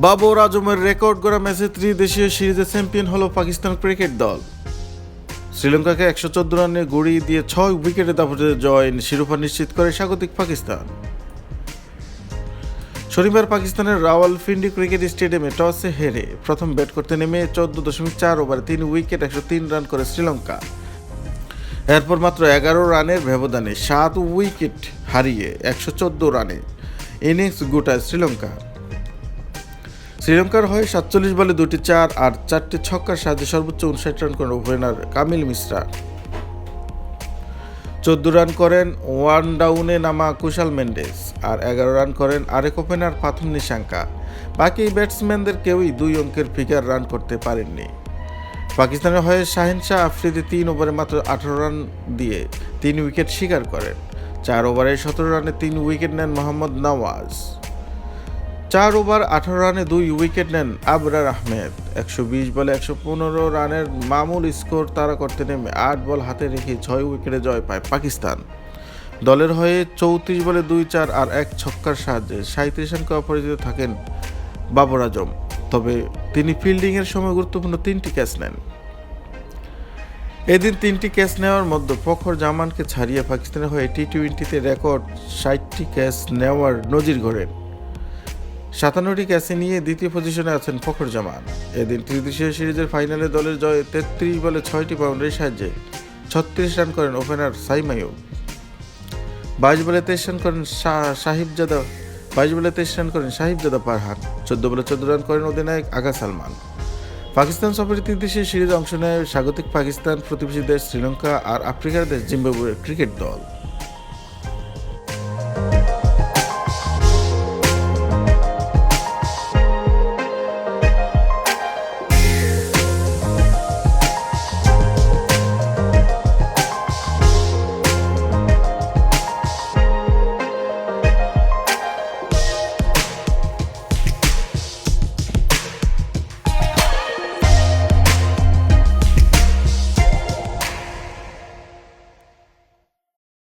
বাবর আজমের record করা ম্যাচে ত্রিদেশীয় সিরিজে চ্যাম্পিয়ন হলো পাকিস্তান ক্রিকেট দল। শ্রীলঙ্কাকে একশো চোদ্দ রানে গড়িয়ে দিয়ে ছয় উইকেটে দাপটে জয় শিরোপা নিশ্চিত করে স্বাগতিক পাকিস্তান। শনিবার পাকিস্তানের রাওয়ালপিন্ডি ক্রিকেট স্টেডিয়ামে টসে হেরে প্রথম ব্যাট করতে নেমে চোদ্দ দশমিক চার ওভারে তিন উইকেট, একশো তিন রান করে শ্রীলঙ্কা। এরপর মাত্র এগারো রানের ব্যবধানে সাত উইকেট হারিয়ে একশো চোদ্দ রানে ইনিংস গোটায় শ্রীলঙ্কা। শ্রীলঙ্কার হয়ে সাতচল্লিশ বলে দুটি চার আর চারটি ছক্কার সাহায্যে সর্বোচ্চ উনষাট রান করেন ওপেনার কামিল মিশ্রা। চোদ্দ রান করেন ওয়ান ডাউনে নামা কুশাল মেন্ডেস আর এগারো রান করেন আরেক ওপেনার পাথুম নিশাঙ্কা। বাকি ব্যাটসম্যানদের কেউই দুই অঙ্কের ফিগার রান করতে পারেননি। পাকিস্তানের হয়ে শাহিন শাহ আফ্রিদি তিন ওভারে মাত্র আঠারো রান দিয়ে তিন উইকেট শিকার করেন। চার ওভারে সতেরো রানে তিন উইকেট নেন মোহাম্মদ নওয়াজ। চার ওভার, আঠারো রানে দুই উইকেট নেন আবরার আহমেদ। একশো বিশ বলে একশো পনেরো রানের মামুল স্কোর তারা করতে নেমে আট বল হাতে রেখে ছয় উইকেটে জয় পায় পাকিস্তান। দলের হয়ে চৌত্রিশ বলে দুই চার আর এক ছক্কার সাহায্যে সাঁত্রিশ রানকে অপরাজিত থাকেন বাবর আজম। তবে তিনি ফিল্ডিংয়ের সময় গুরুত্বপূর্ণ তিনটি ক্যাচ নেন। এদিন তিনটি ক্যাচ নেওয়ার মধ্যে ফখর জামানকে ছাড়িয়ে পাকিস্তানের হয়ে টি টোয়েন্টিতে রেকর্ড ষাটটি ক্যাচ নেওয়ার নজির গড়েন সাতান্নটি ক্যাচে নিয়ে দ্বিতীয় পজিশনে আছেন ফখর জামান। এদিন ত্রিদেশীয় সিরিজের ফাইনালে দলের জয়ে তেত্রিশ বলে ছয়টি বাউন্ডারির সাহায্যে ছত্রিশ রান করেন ওপেনার সাইমায়ু বাইশ বলে তেইশ রান করেন সাহিবজাদা, বাইশ বলে তেইশ রান করেন সাহিবজাদা পারহান, চোদ্দ বলে চোদ্দ রান করেন অধিনায়ক আগা সালমান। পাকিস্তান সফরে ত্রিদেশীয় সিরিজে অংশ নেয় স্বাগতিক পাকিস্তান প্রতিবেশী দেশ শ্রীলঙ্কা আর আফ্রিকার দেশ জিম্বাবুয়ের ক্রিকেট দল।